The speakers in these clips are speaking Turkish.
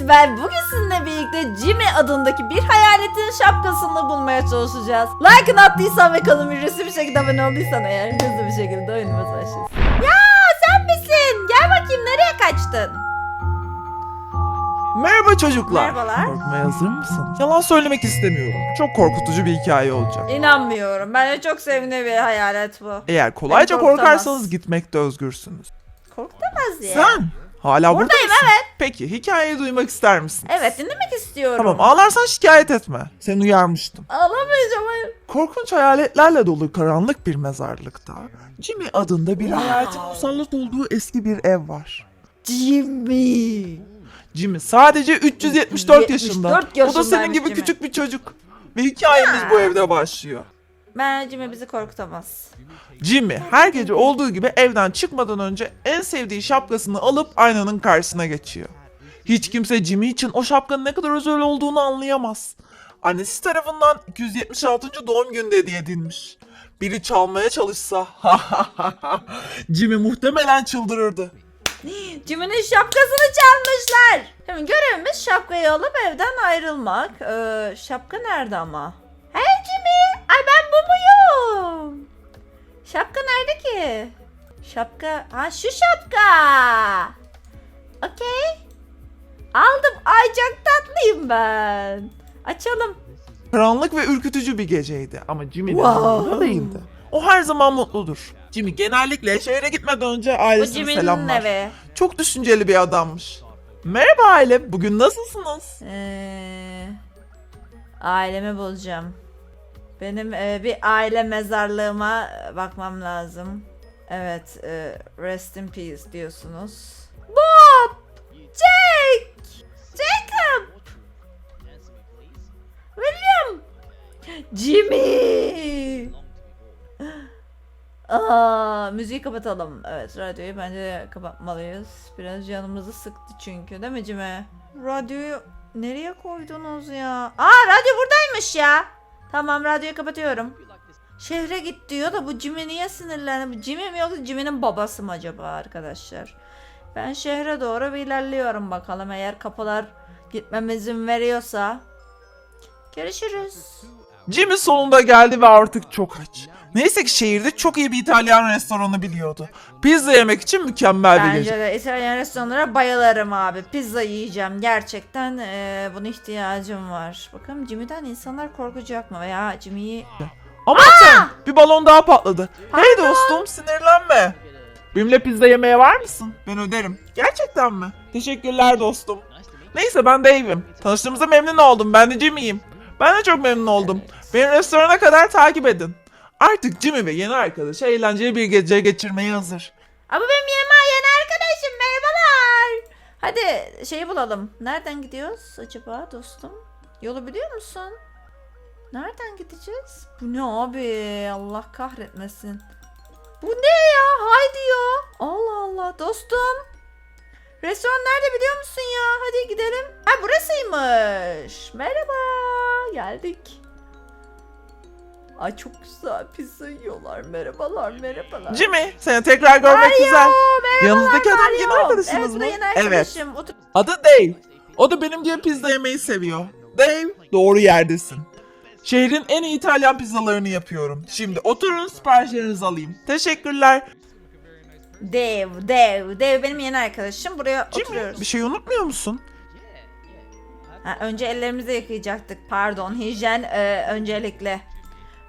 ve bugün sizinle birlikte Jimmy adındaki bir hayaletin şapkasını bulmaya çalışacağız. Like'ını attıysan ve kanalımı ücretsiz bir şekilde abone olduysan eğer hızlı bir şekilde oyunumuz başlasın. Ya sen misin? Gel bakayım nereye kaçtın? Merhaba çocuklar. Merhabalar. Korkmaya hazır mısınız? Yalan söylemek istemiyorum. Çok korkutucu bir hikaye olacak. İnanmıyorum. Bence çok sevimli bir hayalet bu. Eğer kolayca korkarsanız gitmekte özgürsünüz. Korkutamaz ya. Sen hala burada Buradayım mısın? evet. Peki hikayeyi duymak ister misin? Evet dinlemek istiyorum. Tamam ağlarsan şikayet etme. Seni uyarmıştım. Ağlamayacağım hayır. Korkunç hayaletlerle dolu karanlık bir mezarlıkta Jimmy adında bir hayaletin musallat olduğu eski bir ev var. Jimmy. Jimmy sadece 374 yaşında. 74 O da senin gibi Jimmy. küçük bir çocuk. Ve hikayemiz bu evde başlıyor. Ben Jimmy bizi korkutamaz. Jimmy her gece olduğu gibi evden çıkmadan önce en sevdiği şapkasını alıp aynanın karşısına geçiyor. Hiç kimse Jimmy için o şapkanın ne kadar özel olduğunu anlayamaz. Annesi tarafından 276. doğum günü hediye edilmiş. Biri çalmaya çalışsa Jimmy muhtemelen çıldırırdı. Jimmy'nin şapkasını çalmışlar. Şimdi görevimiz şapkayı alıp evden ayrılmak. Ee, şapka nerede ama? Hey Jimmy! Ay ben bu muyum? Şapka nerede ki? Şapka... Ha şu şapka! Okey. Aldım. Ay çok tatlıyım ben. Açalım. Karanlık ve ürkütücü bir geceydi ama Jimmy de Wow. değildi. O her zaman mutludur. Jimmy genellikle şehre gitmeden önce ailesine selamlar. evi. Çok düşünceli bir adammış. Merhaba aile, bugün nasılsınız? Ee, ailemi bulacağım. Benim e, bir aile mezarlığıma bakmam lazım. Evet, e, rest in peace diyorsunuz. Bob! Jake! Jacob! William! Jimmy! Aa, müziği kapatalım. Evet, radyoyu bence kapatmalıyız. Biraz canımızı sıktı çünkü, değil mi Jimmy? Radyoyu nereye koydunuz ya? Aa, radyo buradaymış ya. Tamam, radyoyu kapatıyorum. Şehre git diyor da bu Jimmy niye sinirlendi? Bu Jimmy mi yoksa Jimmy'nin babası mı acaba arkadaşlar? Ben şehre doğru bir ilerliyorum bakalım. Eğer kapılar gitmeme izin veriyorsa. Görüşürüz. Jimmy sonunda geldi ve artık çok aç. Neyse ki şehirde çok iyi bir İtalyan restoranı biliyordu. Pizza yemek için mükemmel bir gece. Bence de İtalyan restoranlara bayılırım abi. Pizza yiyeceğim. Gerçekten eee buna ihtiyacım var. Bakalım Jimmy'den insanlar korkacak mı? Veya Jimmy'yi... Ama sen bir balon daha patladı. Hey dostum sinirlenme. Benimle pizza yemeye var mısın? Ben öderim. Gerçekten mi? Teşekkürler dostum. Neyse ben Dave'im. Tanıştığımıza memnun oldum. Ben de Jimmy'yim. Ben de çok memnun oldum. Beni restorana kadar takip edin. Artık Jimmy ve yeni arkadaşı eğlenceli bir gece geçirmeye hazır. Ama benim yeni, yeni arkadaşım merhabalar. Hadi şeyi bulalım. Nereden gidiyoruz acaba dostum? Yolu biliyor musun? Nereden gideceğiz? Bu ne abi? Allah kahretmesin. Bu ne ya? Hay diyor. Allah Allah dostum. Restoran nerede biliyor musun ya? Hadi gidelim. Ha burasıymış. Merhaba. Geldik. Ay çok güzel pizza yiyorlar. Merhabalar merhabalar. Jimmy seni tekrar görmek güzel. merhabalar, Yanınızdaki adam yeni Mario. arkadaşınız evet, bu da mı? yeni Evet. arkadaşım. Otur- Adı Dave. O da benim gibi pizza yemeyi seviyor. Dave, doğru yerdesin. Şehrin en iyi İtalyan pizzalarını yapıyorum. Şimdi oturun siparişlerinizi alayım. Teşekkürler. Dev, Dev, Dev benim yeni arkadaşım. Buraya Jimmy, oturuyoruz. bir şey unutmuyor musun? Ha, önce ellerimizi yıkayacaktık. Pardon, hijyen e, öncelikle.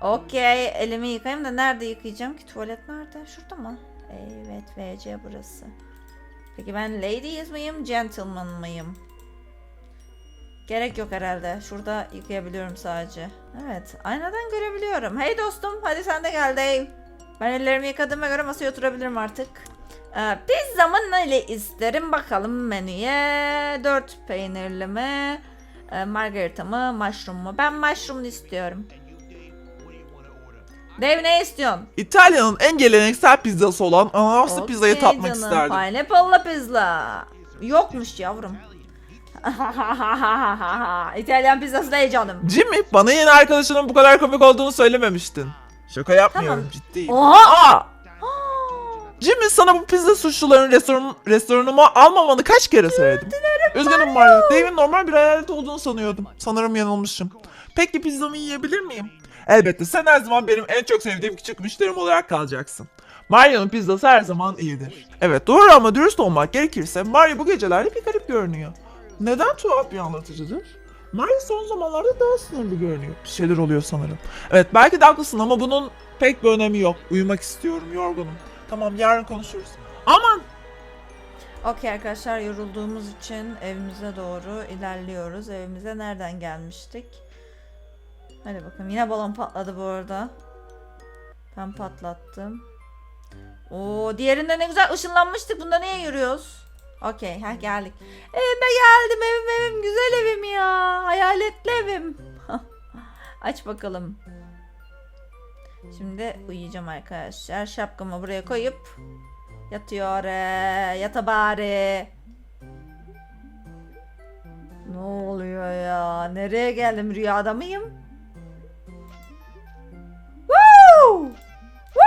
Okey, elimi yıkayayım da nerede yıkayacağım ki? Tuvalet nerede? Şurada mı? Evet, WC burası. Peki ben ladies mıyım, gentleman mıyım? Gerek yok herhalde. Şurada yıkayabiliyorum sadece. Evet, aynadan görebiliyorum. Hey dostum, hadi sen de gel Dave. Ben ellerimi yıkadığıma göre masaya oturabilirim artık. Ee, pizzamı neyle isterim bakalım menüye. 4 peynirli mi? Ee, margarita mı? Mushroom mu? Ben mushroom'lu istiyorum. Dave ne istiyorsun? İtalya'nın en geleneksel pizzası olan ananaslı Okey pizzayı tatmak canım, isterdim. Pineapple'lı pizza. Yokmuş yavrum. İtalyan pizzası değil canım. Jimmy, bana yeni arkadaşının bu kadar komik olduğunu söylememiştin. Şaka yapmıyorum, Tamam. ciddiyim. Oha! Aa! Jimmy sana bu pizza suçluların restoran, restoranıma almamanı kaç kere söyledim? Üzgünüm Mario. Dave'in normal bir hayalet olduğunu sanıyordum. Sanırım yanılmışım. Peki pizzamı yiyebilir miyim? Elbette sen her zaman benim en çok sevdiğim küçük müşterim olarak kalacaksın. Mario'nun pizzası her zaman iyidir. Evet doğru ama dürüst olmak gerekirse Mario bu gecelerde bir garip görünüyor. Neden tuhaf bir anlatıcıdır? Mario son zamanlarda daha sinirli görünüyor. Bir şeyler oluyor sanırım. Evet belki de haklısın ama bunun pek bir önemi yok. Uyumak istiyorum, yorgunum. Tamam yarın konuşuruz. Aman! Okey arkadaşlar yorulduğumuz için evimize doğru ilerliyoruz. Evimize nereden gelmiştik? Hadi bakalım. Yine balon patladı bu arada. Ben patlattım. Oo, diğerinde ne güzel ışınlanmıştık. Bunda niye yürüyoruz? Okey, ha geldik. Evime geldim. Evim evim güzel evim ya. Hayaletli evim. Aç bakalım. Şimdi uyuyacağım arkadaşlar. Şapkamı buraya koyup Yatıyor. Yata bari. Ne oluyor ya? Nereye geldim? Rüyada mıyım? Woo! Woo!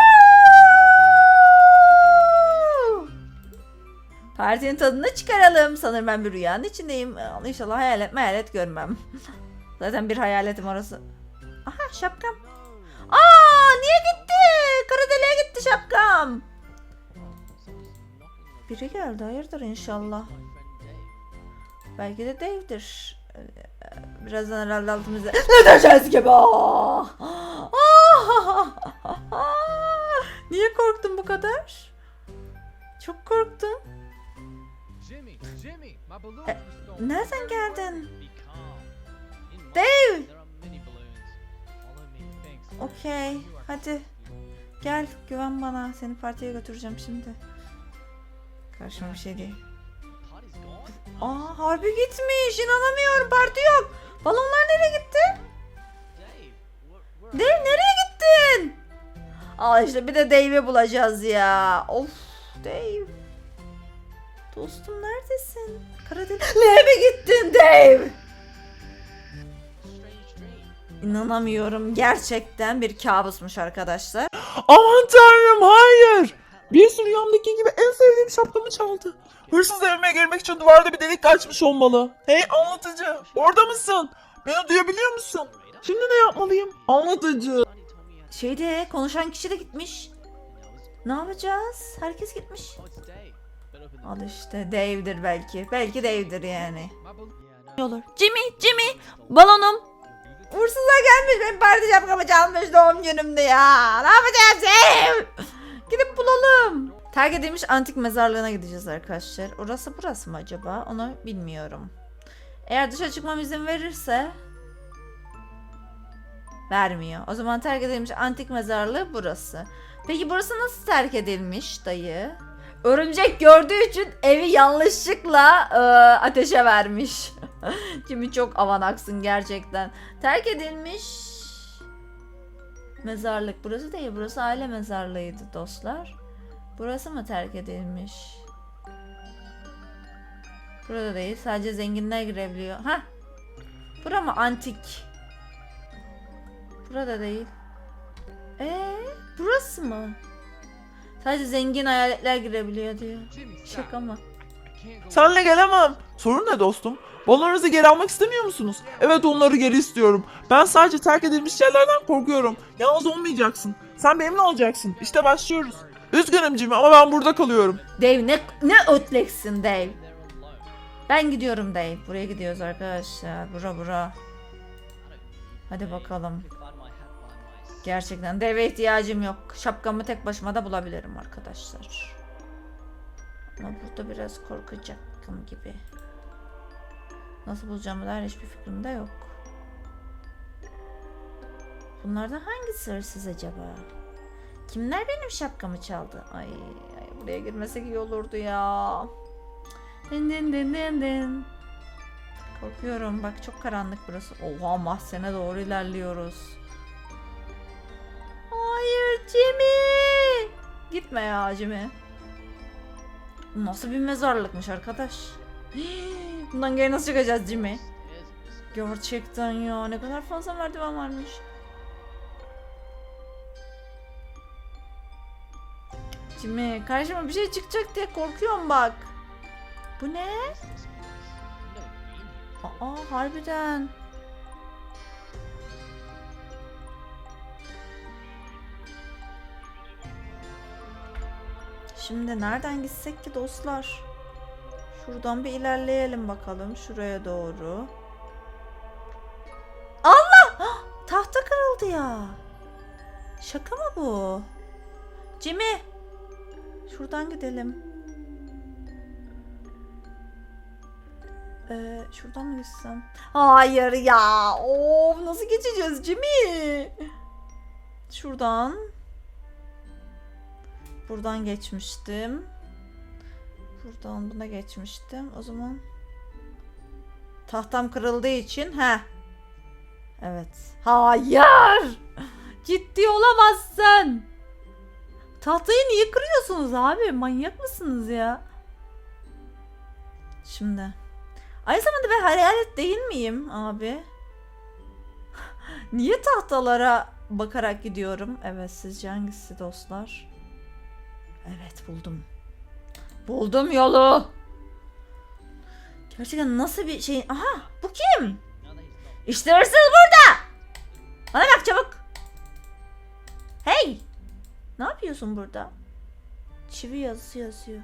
Partinin tadını çıkaralım. Sanırım ben bir rüyanın içindeyim. İnşallah hayalet hayalet görmem. Zaten bir hayaletim orası. Aha şapkam. Niye gitti? Kara deliğe gitti şapkam. Biri geldi hayırdır inşallah. Belki de Dave'dir. Birazdan herhalde altımızda ödeyeceğiz gibi. Ah! Ah! Niye korktun bu kadar? Çok korktum. Stolen. Nereden geldin? Dave! Okey. Hadi. Gel güven bana. Seni partiye götüreceğim şimdi. Karşıma bir şey değil. Aa harbi gitmiş. İnanamıyorum. Parti yok. Balonlar nereye gitti? Dave, nereye gittin? Aa işte bir de Dave'i bulacağız ya. Of Dave. Dostum neredesin? Karadeniz'e mi gittin Dave? İnanamıyorum. Gerçekten bir kabusmuş arkadaşlar. Aman tanrım hayır! Bir rüyamdaki gibi en sevdiğim şapkamı çaldı. Hırsız evime girmek için duvarda bir delik açmış olmalı. Hey anlatıcı orada mısın? Beni duyabiliyor musun? Şimdi ne yapmalıyım? Anlatıcı. Şeyde konuşan kişi de gitmiş. Ne yapacağız? Herkes gitmiş. Al işte Dave'dir belki. Belki Dave'dir yani. Olur. Jimmy, Jimmy, balonum. Hırsızlar gelmiş benim parti şapkamı çalmış doğum günümde ya. Ne yapacağız Dave? Gidip bulalım. Terk edilmiş antik mezarlığına gideceğiz arkadaşlar. Orası burası mı acaba? Onu bilmiyorum. Eğer dışarı çıkmam izin verirse vermiyor. O zaman terk edilmiş antik mezarlığı burası. Peki burası nasıl terk edilmiş dayı? Örümcek gördüğü için evi yanlışlıkla e, ateşe vermiş. Jimmy çok avanaksın gerçekten. Terk edilmiş mezarlık. Burası değil. Burası aile mezarlığıydı dostlar. Burası mı terk edilmiş? Burada değil. Sadece zenginler girebiliyor. Ha? Bura mı antik? Burada değil. Ee, burası mı? Sadece zengin hayaletler girebiliyor diyor. Şaka mı? Senle gelemem. Sorun ne dostum? Balonlarınızı geri almak istemiyor musunuz? Evet onları geri istiyorum. Ben sadece terk edilmiş yerlerden korkuyorum. Yalnız olmayacaksın. Sen benimle olacaksın. İşte başlıyoruz. Üzgünüm Jimmy ama ben burada kalıyorum. Dave ne, ne ötleksin Dave. Ben gidiyorum Dave. Buraya gidiyoruz arkadaşlar. Bura bura. Hadi bakalım. Gerçekten Dave'e ihtiyacım yok. Şapkamı tek başıma da bulabilirim arkadaşlar. Ama burada biraz korkacaktım gibi. Nasıl bulacağımı dair hiçbir fikrim de yok. Bunlardan hangisi hırsız acaba? Kimler benim şapkamı çaldı? Ay, ay buraya girmesek iyi olurdu ya. Din din din din. Korkuyorum. Bak çok karanlık burası. Oha mahzene doğru ilerliyoruz. Hayır Jimmy. Gitme ya Jimmy. Bu Nasıl bir mezarlıkmış arkadaş. Bundan geri nasıl çıkacağız Jimmy? Gerçekten ya ne kadar fazla merdiven varmış. Jimmy karşıma bir şey çıkacak diye korkuyorum bak. Bu ne? Aa harbiden. Şimdi nereden gitsek ki dostlar? Şuradan bir ilerleyelim bakalım şuraya doğru. Allah! Ah, Tahta kırıldı ya. Şaka mı bu? Jimmy. Şuradan gidelim. Ee, şuradan mı gitsem? Hayır ya. Of nasıl geçeceğiz Jimmy? Şuradan. Buradan geçmiştim. Buradan buna geçmiştim. O zaman tahtam kırıldığı için he. Evet. Hayır. Ciddi olamazsın. Tahtayı niye kırıyorsunuz abi? Manyak mısınız ya? Şimdi. Aynı zamanda ben hayalet değil miyim abi? Niye tahtalara bakarak gidiyorum? Evet sizce hangisi dostlar? Evet buldum. Buldum yolu. Gerçekten nasıl bir şey? Aha bu kim? İşte hırsız burada. Bana bak çabuk. Hey. Ne yapıyorsun burada? Çivi yazısı yazıyor.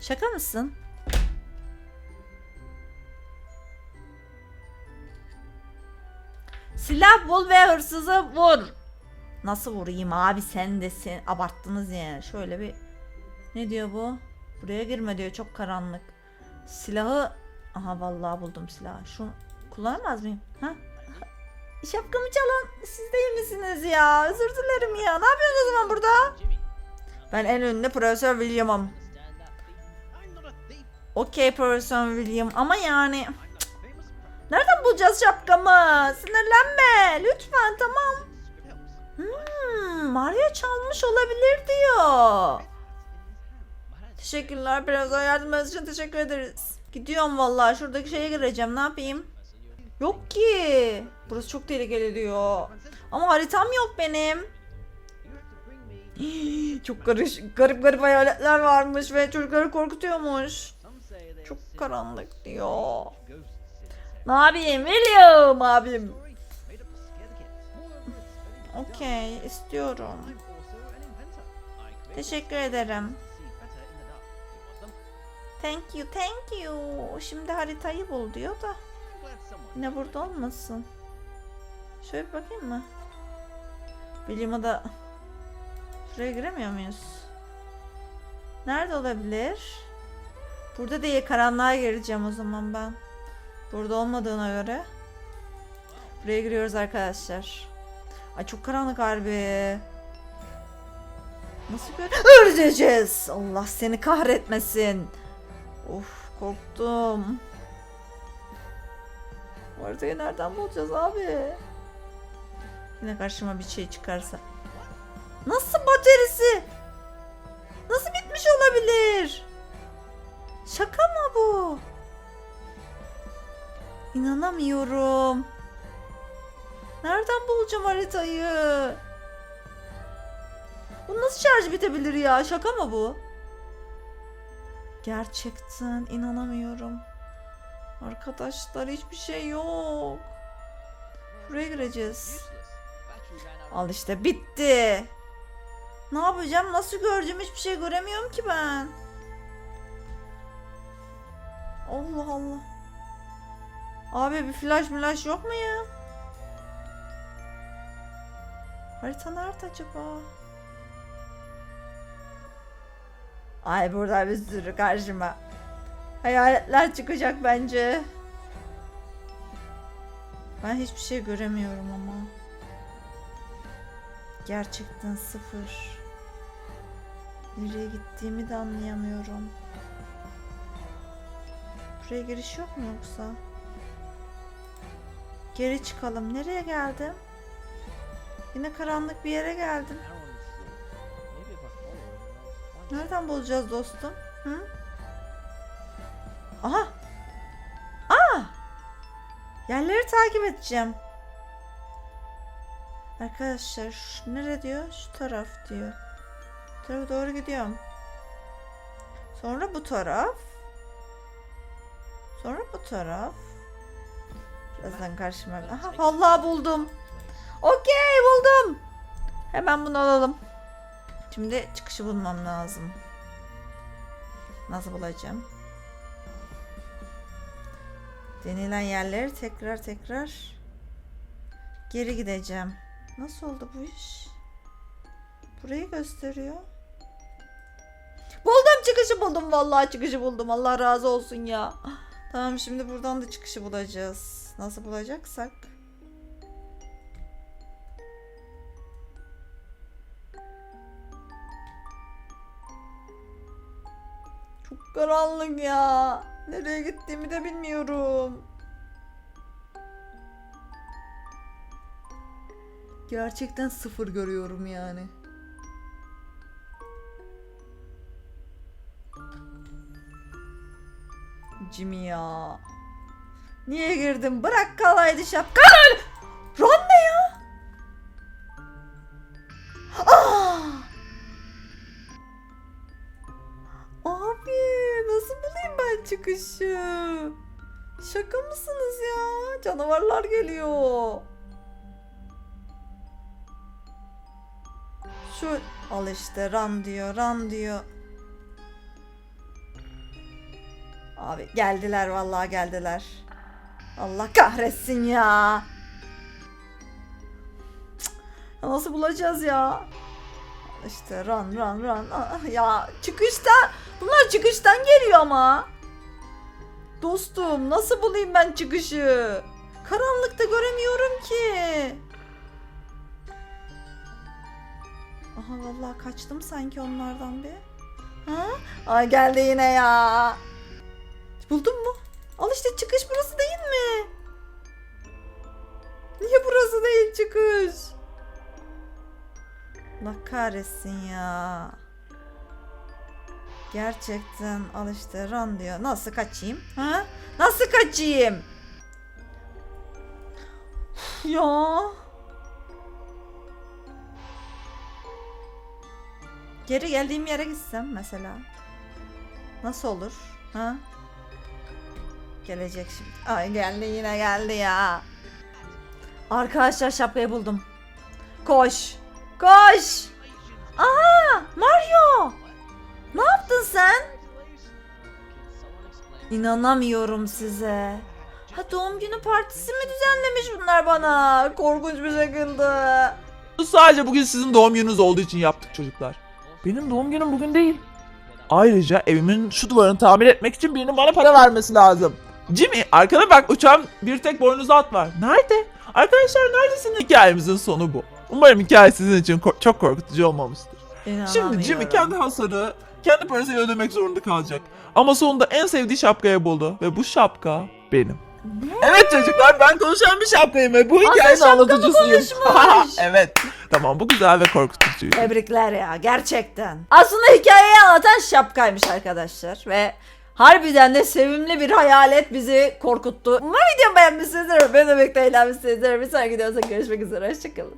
Şaka mısın? Silah bul ve hırsızı vur. Nasıl vurayım abi sen de sen abarttınız yani. Şöyle bir ne diyor bu? Buraya girme diyor çok karanlık. Silahı aha vallahi buldum silahı. Şunu kullanamaz mıyım? Ha? Şapkamı çalan siz değil misiniz ya? Özür dilerim ya. Ne yapıyorsunuz o zaman burada? Ben en ünlü Profesör William'ım. Okey Profesör William ama yani nereden bulacağız şapkamı? Sinirlenme lütfen tamam. Hmm, Mario çalmış olabilir diyor. Teşekkürler Profesör yardımınız için teşekkür ederiz. Gidiyorum vallahi şuradaki şeye gireceğim ne yapayım? Yok ki. Burası çok tehlikeli diyor. Ama haritam yok benim. Çok karışık, garip garip hayaletler varmış ve çocukları korkutuyormuş. Çok karanlık diyor. Ne yapayım? William abim. story made up to Thank you, thank you. Şimdi haritayı bul diyor da. Yine burada olmasın. Şöyle bir bakayım mı? William'a da... Şuraya giremiyor muyuz? Nerede olabilir? Burada değil, karanlığa gireceğim o zaman ben. Burada olmadığına göre. Buraya giriyoruz arkadaşlar. Ay çok karanlık harbi. Nasıl gör... Öleceğiz. Allah seni kahretmesin. Of korktum. Bu haritayı nereden bulacağız abi? Yine karşıma bir şey çıkarsa. Nasıl bataryası? Nasıl bitmiş olabilir? Şaka mı bu? İnanamıyorum. Nereden bulacağım haritayı? Bu nasıl şarj bitebilir ya? Şaka mı bu? Gerçekten inanamıyorum. Arkadaşlar hiçbir şey yok. Buraya gireceğiz. Al işte bitti. Ne yapacağım? Nasıl göreceğim? Hiçbir şey göremiyorum ki ben. Allah Allah. Abi bir flash flash yok mu ya? Harita nerede acaba? Ay burada bir sürü karşıma. Hayaletler çıkacak bence. Ben hiçbir şey göremiyorum ama. Gerçekten sıfır. Nereye gittiğimi de anlayamıyorum. Buraya giriş yok mu yoksa? Geri çıkalım. Nereye geldim? Yine karanlık bir yere geldim. Nereden bulacağız dostum? Hı? Aha! Aa! Yerleri takip edeceğim. Arkadaşlar şu- nere diyor? Şu taraf diyor. Bu tarafa doğru gidiyorum. Sonra bu taraf. Sonra bu taraf. Birazdan karşıma. Aha vallahi buldum. Okey buldum. Hemen bunu alalım. Şimdi çıkışı bulmam lazım. Nasıl bulacağım? Denilen yerleri tekrar tekrar geri gideceğim. Nasıl oldu bu iş? Burayı gösteriyor. Buldum çıkışı buldum vallahi çıkışı buldum. Allah razı olsun ya. Tamam şimdi buradan da çıkışı bulacağız. Nasıl bulacaksak. Karanlık ya. Nereye gittiğimi de bilmiyorum. Gerçekten sıfır görüyorum yani. Jimmy ya. Niye girdim? Bırak kalaydı şapkan. Ron Şaka mısınız ya? Canavarlar geliyor. Şu al işte ran diyor ran diyor. Abi geldiler vallahi geldiler. Allah kahretsin ya. Cık, Nasıl bulacağız ya? İşte run run run. Ah, Ya çıkıştan bunlar çıkıştan geliyor ama. Dostum nasıl bulayım ben çıkışı? Karanlıkta göremiyorum ki. Aha vallahi kaçtım sanki onlardan bir. Ha? Ay geldi yine ya. Buldun mu? Al işte çıkış burası değil mi? Niye burası değil çıkış? Allah kahretsin ya. Gerçekten al işte run diyor. Nasıl kaçayım? Ha? Nasıl kaçayım? Ya. Geri geldiğim yere gitsem mesela. Nasıl olur? Ha? Gelecek şimdi. Ay geldi yine geldi ya. Arkadaşlar şapkayı buldum. Koş. Koş. Aha Mario. Ne yaptın sen? İnanamıyorum size. Ha doğum günü partisi mi düzenlemiş bunlar bana? Korkunç bir şekilde. Bunu sadece bugün sizin doğum gününüz olduğu için yaptık çocuklar. Benim doğum günüm bugün değil. Ayrıca evimin şu duvarını tamir etmek için birinin bana para vermesi lazım. Jimmy arkana bak uçan bir tek boynuzlu at var. Nerede? Arkadaşlar neredesiniz? Hikayemizin sonu bu. Umarım hikaye sizin için ko- çok korkutucu olmamıştır. Şimdi Jimmy kendi hasarı kendi parasıyla ödemek zorunda kalacak. Ama sonunda en sevdiği şapkayı buldu ve bu şapka benim. Evet çocuklar ben konuşan bir şapkayım ve bu hikayenin şapka mı anlatıcısıyım. konuşmuş? evet. Tamam bu güzel ve korkutucuydu. Tebrikler ya gerçekten. Aslında hikayeyi anlatan şapkaymış arkadaşlar ve harbiden de sevimli bir hayalet bizi korkuttu. Umarım videomu beğenmişsinizdir. Ben de birlikte eğlenmişsinizdir. Bir sonraki videoda görüşmek üzere. Hoşçakalın.